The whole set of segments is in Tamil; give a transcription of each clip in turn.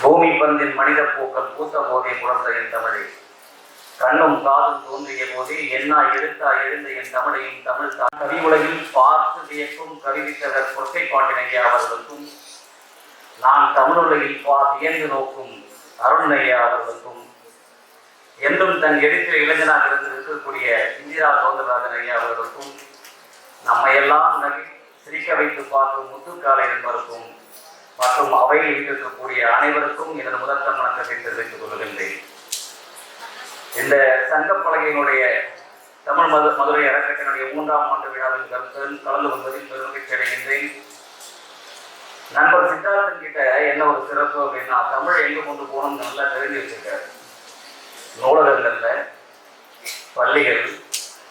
பூமி பந்தின் மனித பூக்கள் பூத்த போதே புறந்த என் தமிழே. கண்ணும் காதும் தோன்றிய போதே என்னா எழுத்தா எழுந்த என் தமிழையும் தமிழ் தான். கவி உலகில் பார்த்து வியக்கும் கவிவித்தவர் கொற்கை பாண்டினையா அவர்களுக்கும் நான் தமிழுலகில் பா வியந்து நோக்கும் அருண்ணையா அவர்களுக்கும் என்றும் தன் எழுத்தில் இளைஞனாக இருந்து இருக்கக்கூடிய இந்திரா சௌந்தரராஜன் ஐயா அவர்களுக்கும் நம்மை எல்லாம் நகி சிரிக்க வைத்து பார்க்கும் முத்துக்காலை என்பதற்கும் மற்றும் அவையில் இருக்கக்கூடிய அனைவருக்கும் எனது முதற்க வணக்கத்தை தெரிவித்துக் கொள்கின்றேன். இந்த சங்கப்பலகையினுடைய தமிழ் மது மதுரை அறக்கட்டளையினுடைய மூன்றாம் ஆண்டு விழாவில் கலந்து கலந்து கொள்வதில் பெருமகிழ்ச்சி அடைகின்றேன். நண்பர் சித்தார்த்தன் கிட்ட என்ன ஒரு சிறப்பு அப்படின்னா தமிழ் எங்கு கொண்டு போகணும்னு நல்லா தெரிஞ்சு வச்சிருக்காரு. நூலகங்கள்ல பள்ளிகள்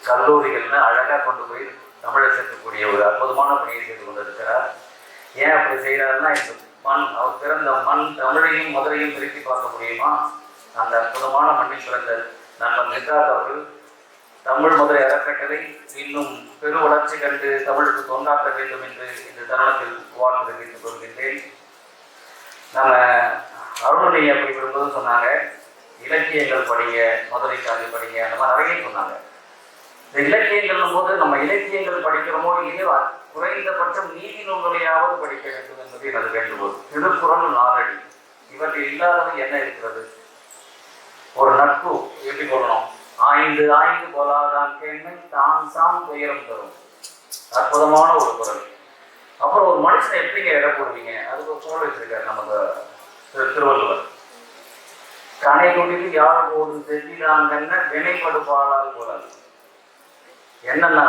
கல்லூரிகள்னு அழகாக கொண்டு போய் தமிழை சேர்க்கக்கூடிய ஒரு அற்புதமான பணியை செய்து கொண்டிருக்கிறார். ஏன் அப்படி செய்கிறாருன்னா இந்த மண் அவர் பிறந்த மண் தமிழையும் மதுரையும் திருப்பி பார்க்க முடியுமா? அந்த அற்புதமான மண்ணில் பிறந்த நண்பன் சித்தார்த் அவர்கள் தமிழ் மதுரை அறக்கட்டளை இன்னும் பெரு வளர்ச்சி கண்டு தமிழுக்கு தொண்டாற்ற வேண்டும் என்று இந்த தருணத்தில் வாழ்ந்து தெரிவித்துக் கொள்கின்றேன். நம்ம அருணுடைய அப்படி வரும்போது சொன்னாங்க இலக்கியங்கள் படிங்க மதுரை காந்தி படிங்க அந்த மாதிரி நிறைய சொன்னாங்க. இந்த இலக்கியங்கள் போது நம்ம இலக்கியங்கள் படிக்கிறோமோ இல்லையோ குறைந்தபட்சம் நீதி நூல்களையாவது படிக்க வேண்டும் என்பது எனது வேண்டுகோள். திருக்குறள் நாரடி இவற்றில் இல்லாதது என்ன இருக்கிறது? ஒரு நட்பு எப்படி கொள்ளணும் ஆய்ந்து ஆய்ந்து போலாதான் கேள்வி தான் சாம் துயரம் தரும். அற்புதமான ஒரு குரல். அப்புறம் ஒரு மனுஷன் எப்படிங்க இட போடுவீங்க அதுக்கு ஒரு குரல் வச்சிருக்காரு நமக்கு திருவள்ளுவர். கனை கொடிது யாழ் போடு செல்லிலாங்கன்ன வினைப்படுப்பாளால் கூடாது என்னன்னா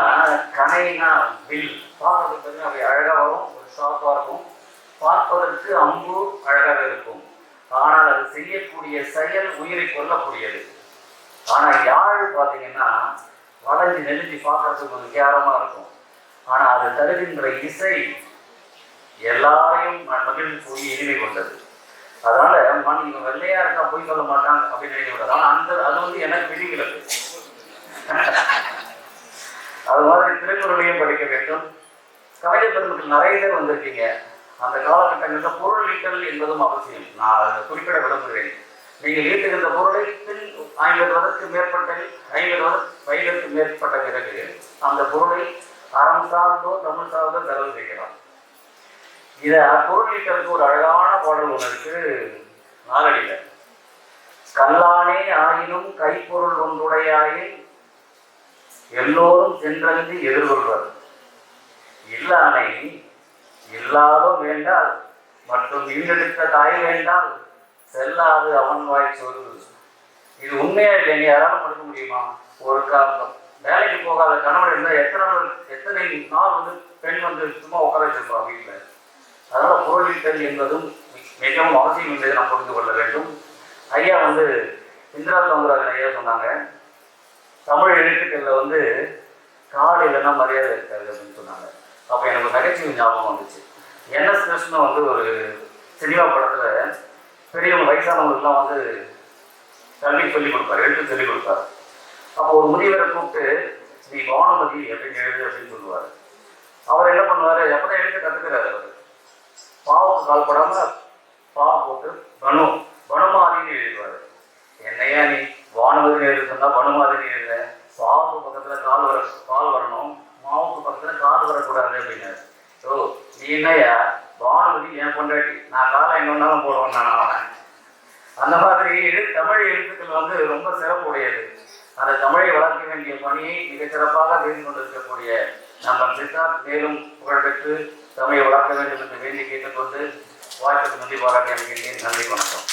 கனைனா வில். பார்க்கறதுக்கு அவை அழகாக வரும் ஒரு ஷார்ப்பா இருக்கும். பார்ப்பதற்கு அம்பு அழகாக இருக்கும். ஆனால் அது செய்யக்கூடிய செயல் உயிரை கொல்லக்கூடியது. ஆனால் யாழ் பார்த்தீங்கன்னா வளைஞ்சு நெருஞ்சி பார்க்கறதுக்கு கொஞ்சம் கேரமாக இருக்கும். ஆனால் அது தருகின்ற இசை எல்லாரையும் ம- கூடிய இனிமை கொண்டது. அதனால மண் இவன் வெள்ளையா இருக்கா போய் சொல்ல மாட்டாங்க அப்படின்னு நினைக்க ஆனால் அந்த அது வந்து எனக்கு விதிக்கிறது அது மாதிரி திருக்குறளையும் படிக்க வேண்டும். கவிதை பெருமக்கள் நிறைய பேர் வந்திருக்கீங்க. அந்த காலகட்டங்களில் பொருள் ஈட்டல் என்பதும் அவசியம். நான் அதை குறிப்பிட விரும்புகிறேன். நீங்கள் ஈட்டுகின்ற பொருளை பின் ஐம்பது வருடத்துக்கு மேற்பட்ட ஐம்பது வருட வயதிற்கு மேற்பட்ட பிறகு அந்த பொருளை அறம் சார்ந்தோ தமிழ் சார்ந்தோ செலவு செய்யலாம். இதை பொருள் ஈட்டலுக்கு ஒரு அழகான பாடல் ஒன்று இருக்கு. நாளடியில் கல்லானே ஆயினும் கைப்பொருள் ஒன்றுடையாயின் எல்லோரும் சென்றந்து எதிர்கொள்வர். இல்லானை இல்லாதும் வேண்டால் மற்றும் ஈண்டெடுத்த தாய் வேண்டால் செல்லாது அவன் வாய் சொல். இது உண்மையா இல்லைங்க யாராலும் படிக்க முடியுமா? ஒரு காரணம் வேலைக்கு போகாத கணவன் இருந்தால் எத்தனை நாள் எத்தனை நாள் வந்து பெண் வந்து சும்மா உட்கார வச்சிருப்பான் வீட்டில் அதனால பொருளீட்டல் என்பதும் மிகவும் அவசியம் என்பதை நாம் புரிந்து கொள்ள வேண்டும். ஐயா வந்து இந்திரா சௌந்தரராஜன் ஐயா சொன்னாங்க தமிழ் எழுத்துக்கள்ல வந்து கால் இல்லைன்னா மரியாதை இருக்காது அப்படின்னு சொன்னாங்க. அப்போ எனக்கு நகைச்சுவை ஞாபகம் வந்துச்சு. என்எஸ் கிருஷ்ணன் வந்து ஒரு சினிமா படத்துல பெரியவங்க வயசானவங்களுக்குலாம் வந்து கல்வி சொல்லிக் கொடுப்பார் எழுத்து சொல்லிக் கொடுப்பார். அப்போ ஒரு முதியவரை கூப்பிட்டு நீ வானமதி அப்படின்னு எழுது அப்படின்னு சொல்லுவார். அவர் என்ன பண்ணுவார் எப்பதான் எழுத்து கத்துக்கிறாரு அவர்? பாவம் கால்படாமல் பா போட்டு பனு பனுமாதின்னு எழுதுவார் என்னையா நீ வானமதி எழுத சொன்னா பனுமாதிரி எழுத? பாவுக்கு பக்கத்துல கால் வர கால் வரணும். மாவுக்கு பக்கத்துல கால் வரக்கூடாது அப்படின்னு ஸோ நீ என்னய்யா வானமதி என் பொண்டாட்டி. நான் காலை எங்க வேணாலும் போடுவேன் நான் அவன். அந்த மாதிரி எழு- தமிழ் எழுத்துக்கள் வந்து ரொம்ப சிறப்புடையது. அந்த தமிழை வளர்க்க வேண்டிய பணியை மிக சிறப்பாக செய்து கொண்டிருக்கக்கூடிய நம்ம சித்தார்த் மேலும் புகழ்பெற்று தமிழை வளர்க்க வேண்டும் என்று வேண்டி கேட்டுக்கொண்டு நன்றி பாராட்டி அனைவருக்கும் நன்றி வணக்கம்.